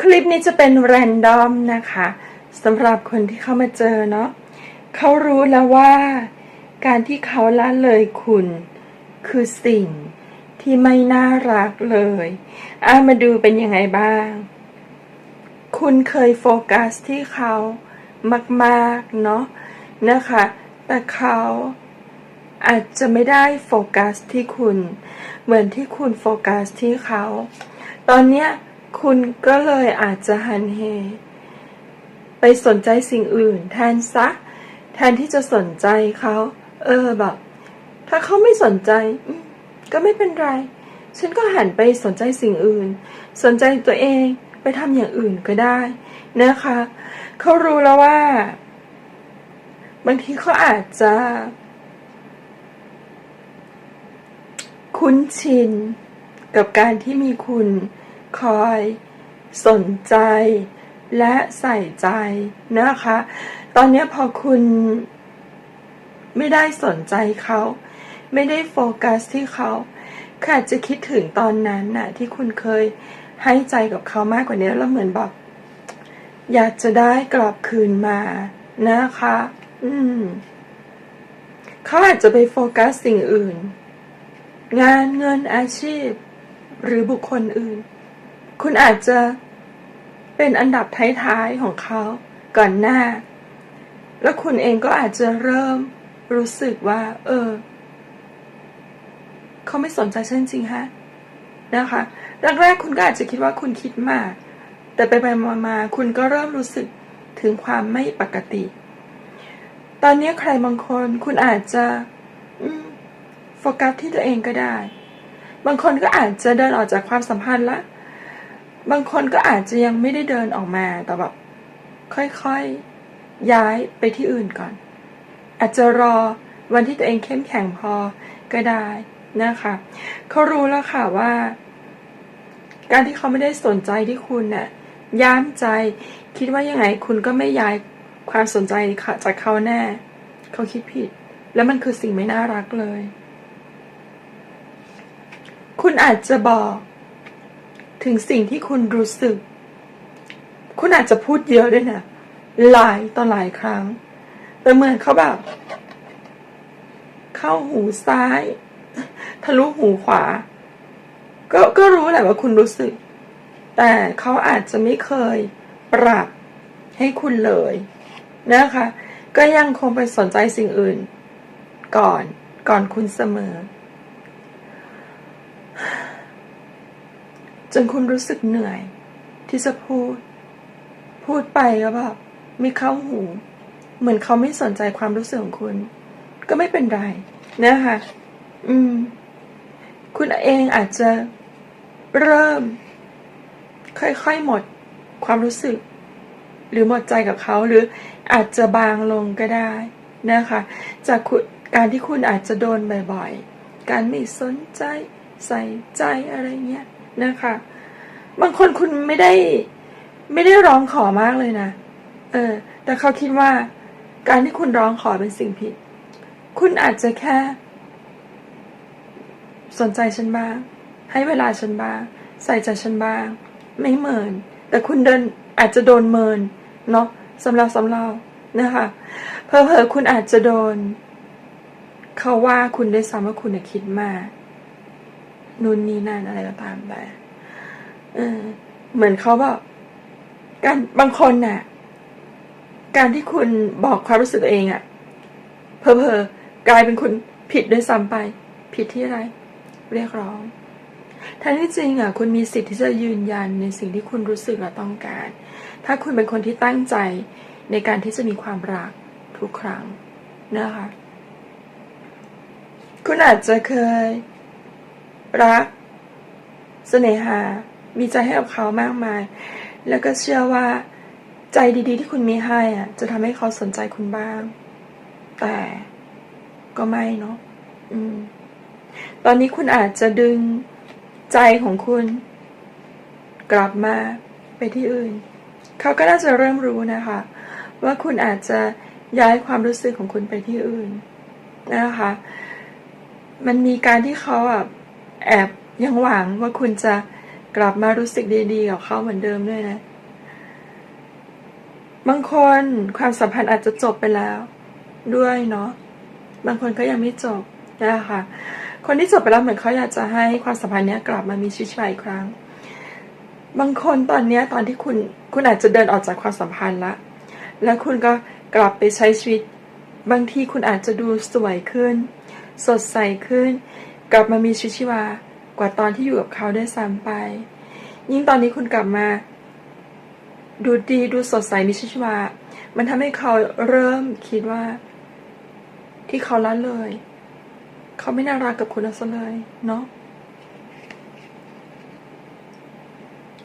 คลิปนี้จะเป็นแรนดอมนะคะสำหรับคนที่เข้ามาเจอเนาะเขารู้แล้วว่าการที่เขาละเลยคุณ คือสิ่งที่ไม่น่ารักเลยอะมาดูเป็นยังไงบ้าง คุณเคยโฟกัสที่เขามากๆเนาะนะคะ แต่เขาอาจจะไม่ได้โฟกัสที่คุณ เหมือนที่คุณโฟกัสที่เขา ตอนเนี้ย คุณก็เลยอาจจะหันเหไปสนใจสิ่งอื่น แทนซะ แทนที่จะสนใจเขา เออแบบ ถ้าเขาไม่สนใจ ก็ไม่เป็นไร ฉันก็หันไปสนใจสิ่งอื่น สนใจตัวเองไปทำอย่างอื่นก็ได้นะคะ เขารู้แล้วว่า บางทีเขาอาจจะ คุ้นชินกับการที่มีคุณ คอย สนใจ และใส่ใจนะคะ ตอนนี้พอคุณไม่ได้สนใจเขา ไม่ได้โฟกัสที่เขาเขาอาจจะคิดถึงตอนนั้นน่ะ ที่คุณเคยให้ใจกับเขามากกว่านี้แล้วเหมือนแบบอยากจะได้กลับคืนมานะคะ อืม เขาอาจจะไปโฟกัสสิ่งอื่น งานเงินอาชีพ หรือบุคคลอื่น คุณอาจจะเป็นอันดับท้ายๆของเขาก่อนหน้า แล้วคุณเองก็อาจจะเริ่มรู้สึกว่า เออ เขาไม่สนใจฉันจริงฮะนะคะแรกๆคุณก็อาจจะคิดว่าคุณคิดมาก แต่ไปไปมามาๆคุณก็เริ่มรู้สึกถึงความไม่ปกติ ตอนนี้ใครบางคนคุณอาจจะโฟกัสที่ตัวเองก็ได้ บางคนก็อาจจะเดินออกจากความสัมพันธ์ละ บางคนก็อาจจะยังไม่ได้เดินออกมาแต่แบบค่อยๆย้ายไปที่อื่นก่อน อาจจะรอวันที่ตัวเองเข้มแข็งพอก็ได้นะคะเขารู้แล้วค่ะว่า การที่เขาไม่ได้สนใจที่คุณน่ะย้ามใจ คิดว่ายังไงคุณก็ไม่ย้ายความสนใจจากเขาแน่ เขาคิดผิด แล้วมันคือสิ่งไม่น่ารักเลย คุณอาจจะบอก ถึงสิ่งที่คุณรู้สึก คุณอาจจะพูดเยอะด้วยนะหลายต่อหลายครั้ง แต่เหมือนเขาแบบ เข้าหูซ้าย ทะลุหูขวา ก็ก็รู้แหละว่าคุณรู้สึก แต่เขาอาจจะไม่เคยปรับให้คุณเลยนะคะ ก็ยังคงไปสนใจสิ่งอื่น ก่อนก่อนคุณเสมอ จนคุณรู้สึกเหนื่อย ที่จะพูด พูดไปก็แบบไม่เข้าหู เหมือนเขาไม่สนใจความรู้สึกของคุณ ก็ไม่เป็นไรนะคะอืม คุณเองอาจจะเริ่ม ค่อยๆหมดความรู้สึก หรือหมดใจกับเขาหรืออาจจะบางลงก็ได้นะคะ จากคุณการที่คุณอาจจะโดนบ่อยๆ การไม่สนใจใส่ใจอะไรเงี้ย นะคะ บางคนคุณไม่ได้ ไม่ได้ร้องขอมากเลยนะเออ แต่เขาคิดว่า การที่คุณร้องขอเป็นสิ่งผิด คุณอาจจะแค่ สนใจฉันบ้าง ให้เวลาฉันบ้าง ใส่ใจฉันบ้าง ไม่เมิน แต่คุณเดินอาจจะโดนเมิน เนาะสำหรับสำเรานะคะเพอเพอคุณอาจจะโดน เขาว่าคุณได้ซ้ำว่าคุณคิดมาก นู่นนี่นั่นอะไรก็ตามแต่เออ เหมือนเขาบบกการบางคนน่ะ การที่คุณบอกความรู้สึกตัวเองอะเพอเพอๆกลายเป็นคุณผิดด้วยซ้ำไป ผิดที่อะไร เรียกร้องทั้งที่จริงอะคุณมีสิทธิ์ที่จะยืนยันในสิ่งที่คุณรู้สึกและต้องการ ถ้าคุณเป็นคนที่ตั้งใจในการที่จะมีความรักทุกครั้งนะคะ คุณอาจจะเคย รักเสน่หา มีใจให้กับเขามากมาย แล้วก็เชื่อว่าใจดีๆ ที่คุณมีให้อะ จะทำให้เขาสนใจคุณบ้าง แต่ก็ไม่เนาะอืม ตอนนี้คุณอาจจะดึงใจของคุณ กลับมาไปที่อื่น เขาก็น่าจะเริ่มรู้นะคะ ว่าคุณอาจจะย้ายความรู้สึกของคุณไปที่อื่นนะคะ มันมีการที่เขาแบบ แอบยังหวังว่าคุณจะกลับมารู้สึกดีๆกับเขาเหมือนเดิมด้วยนะ บางคนความสัมพันธ์อาจจะจบไปแล้ว ด้วยเนาะ บางคนก็ยังไม่จบนะคะคนที่จบไปแล้วเหมือนเขาอยากจะให้ความสัมพันธ์เนี้ยกลับมามีชีวิตใหม่อีกครั้ง บางคนตอนนี้ตอนที่คุณคุณอาจจะเดินออกจากความสัมพันธ์ละ แล้วคุณก็กลับไปใช้ชีวิต บางทีคุณอาจจะดูสวยขึ้น สดใสขึ้น กลับมามีชีวิตชีวากว่าตอนที่อยู่กับเขาได้ซ้ำไป ยิ่งตอนนี้คุณกลับมา ดูดีดูสดใสมีชีวิตชีวา มันทำให้เขาเริ่มคิดว่า ที่เขาละเลย เขาไม่น่ารักกับคุณซะเลยเนาะ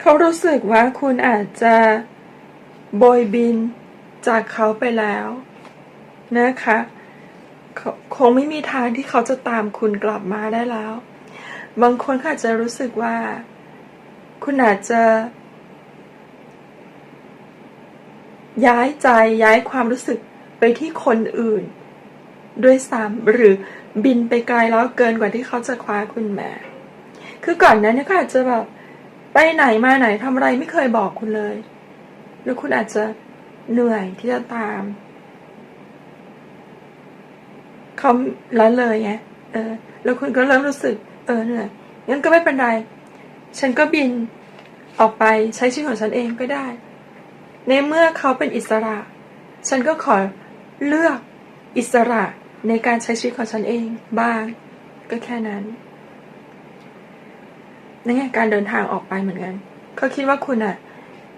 เขารู้สึกว่าคุณอาจจะโบยบินจากเขาไปแล้วนะคะ คงไม่มีทางที่เขาจะตามคุณกลับมาได้แล้ว บางคนอาจจะรู้สึกว่า คุณอาจจะ ย้ายใจย้ายความรู้สึกไปที่คนอื่น ด้วยซ้ำหรือบินไปไกลแล้วเกินกว่าที่เขาจะคว้าคุณมา คือก่อนหนั้นเนี่ยก็อาจจะแบบไปไหนมาไหนทำอะไรไม่เคยบอกคุณเลย หรือคุณอาจจะเหนื่อยที่จะตาม เขาละเลยไงเออ แล้วคุณก็เริ่มรู้สึก เออเหนื่อยงั้นก็ไม่เป็นไร ฉันก็บินออกไปใช้ชีวิตของฉันเองก็ได้ ในเมื่อเขาเป็นอิสระ ฉันก็ขอเลือกอิสระในการใช้ชีวิตของฉันเองบ้าง ก็แค่นั้นนั่นไงการเดินทางออกไปเหมือนกันเขาคิดว่าคุณอะ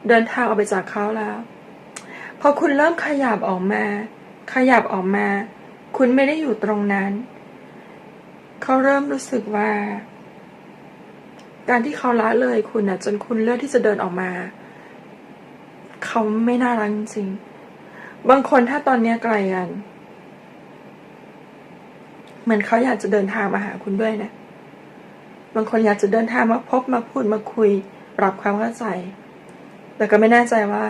เดินทางออกไปจากเขาแล้ว พอคุณเริ่มขยับออกมา ขยับออกมา คุณไม่ได้อยู่ตรงนั้น เขาเริ่มรู้สึกว่า การที่เขาละเลยคุณอะจนคุณเลือกที่จะเดินออกมา เขาไม่น่ารักจริงๆบางคนถ้าตอนนี้ไกลกัน เหมือนเขาอยากจะเดินทางมาหาคุณด้วยนะ บางคนอยากจะเดินทางมาพบมาพูดมาคุย ปรับความเข้าใจ แต่ก็ไม่แน่ใจว่า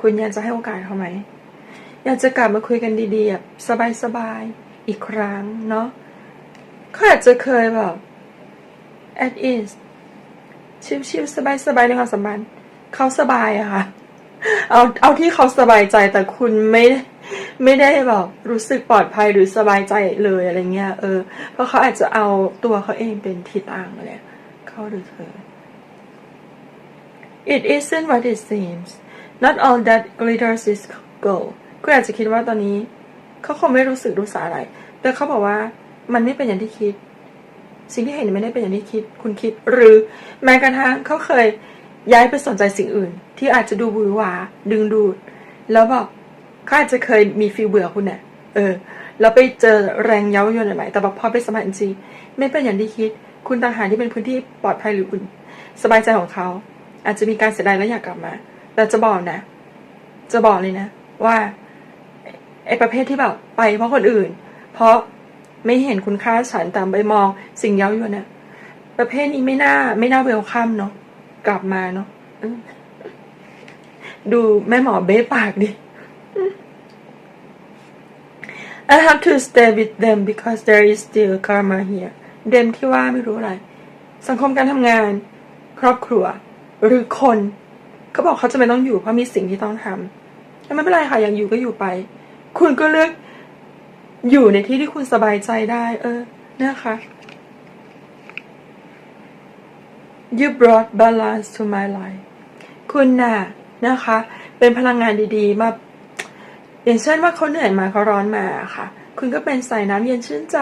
คุณยังจะให้โอกาสเขาไหม อยากจะกลับมาคุยกันดีๆแบบสบายๆอีกครั้งเนาะเขาอาจจะเคยแบบ at ease ชิวๆสบายๆในความสัมพันธ์เขาสบายอะค่ะ เอาเอาที่เขาสบายใจแต่คุณไม่ไม่ได้แบบรู้สึกปลอดภัยหรือสบายใจเลยอะไรเงี้ยเออเพราะเขาอาจจะเอาตัวเขาเองเป็นที่ตั้งเลยเขาหรือเธอ It isn't what it seems not all that glitters is gold คุณอาจจะคิดว่าตอนนี้เขาคงไม่รู้สึกรู้สาอะไร แต่เขาบอกว่ามันไม่เป็นอย่างที่คิด สิ่งที่เห็นไม่ได้เป็นอย่างที่คิด คุณคิด หรือแม้กระทั่งเขาเคยย้ายไปสนใจสิ่งอื่น ที่อาจจะดูบุยหวาดึงดูด แล้วแบบเขาอาจจะเคยมีฟีลเบื่อคุณเนี่ยเออแล้วไปเจอแรงเย้ายวนใหม่แต่แบบพอไปสมัครจริงไม่เป็นอย่างที่คิด คุณต่างหากที่เป็นพื้นที่ปลอดภัยหรืออุ่นสบายใจของเขา อาจจะมีการเสียดายและอยากกลับมา แต่จะบอกนะ จะบอกเลยนะ ว่า ไอ้ประเภทที่แบบไปเพราะคนอื่น เพราะไม่เห็นคุณค่าฉันตามไปมอง สิ่งเย้ายวนเนี่ยประเภทนี้ไม่น่า ไม่น่าเวลคัมเนาะกลับมาเนาะดูแม่หมอเบ้ปากดิ I have to stay with them because there is still karma here เดมที่ว่าไม่รู้อะไร สังคมการทำงาน ครอบครัว หรือคนเขาบอกเขาจะไม่ต้องอยู่เพราะมีสิ่งที่ต้องทำแต่ไม่เป็นไรค่ะยากอยู่ก็อยู่ไป คุณก็เลือกอยู่ในที่ที่คุณสบายใจได้ เออนะคะ You brought balance to my life คุณน่ะนะคะ เป็นพลังงานดีๆ มาอย่างเช่นว่าเขาเหนื่อยมาเขาร้อนมาค่ะ คุณก็เป็นสายน้ำเย็นชื่นใจ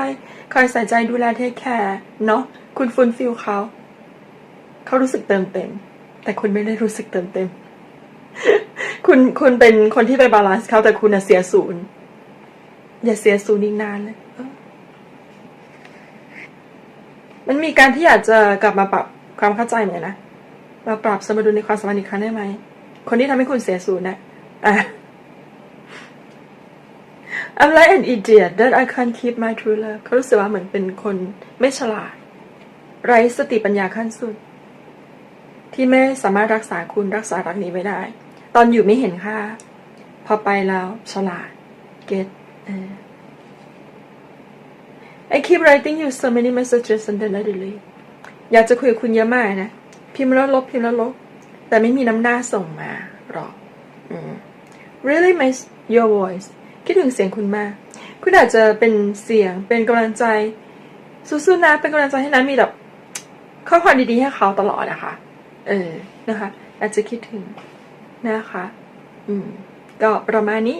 คอยใส่ใจดูแลเทคแคร์เนาะคุณฟูลฟิลเขาเขารู้สึกเติมเต็ม แต่คุณไม่ได้รู้สึกเติมเต็ม คุณคุณเป็นคนที่ไปบาลานซ์เขาแต่คุณน่ะเสียศูนย์อย่าเสียศูนย์อีกนานเลยมันมีการที่อยากจะกลับมาปรับความเข้าใจเหมือนนะมาปรับสมดุลในความสัมพันธ์อีกครั้งได้ไหม คนที่ทำให้คุณเสียศูนย์นะอะ I'm like an idiot that I can't keep my true love เขารู้สึกว่าเหมือนเป็นคนไม่ฉลาด ไร้สติปัญญาขั้นสุด ที่ไม่สามารถรักษาคุณรักษารักนี้ไว้ได้ ตอนอยู่ไม่เห็นค่า พอไปแล้วฉลาด get เออ I keep writing you so many messages and then I delete อยากจะคุยกับคุณเยอะมากนะ พิมพ์แล้วลบพิมพ์แล้วลบ แต่ไม่มีน้ำหน้าส่งมาหรอกอืม really miss your voice คิดถึงเสียงคุณมาก คุณอาจจะเป็นเสียงเป็นกำลังใจ สู้ๆนะ เป็นกำลังใจให้นะมีแบบข้อความดีๆให้เขาตลอดนะคะ เออ นะคะ อาจจะคิดถึง นะคะ อืม ก็ประมาณนี้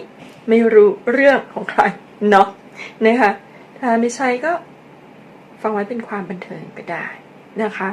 ไม่รู้เรื่องของใครเนาะนะคะ ถ้าไม่ใช่ก็ฟังไว้เป็นความบันเทิงก็ได้นะคะ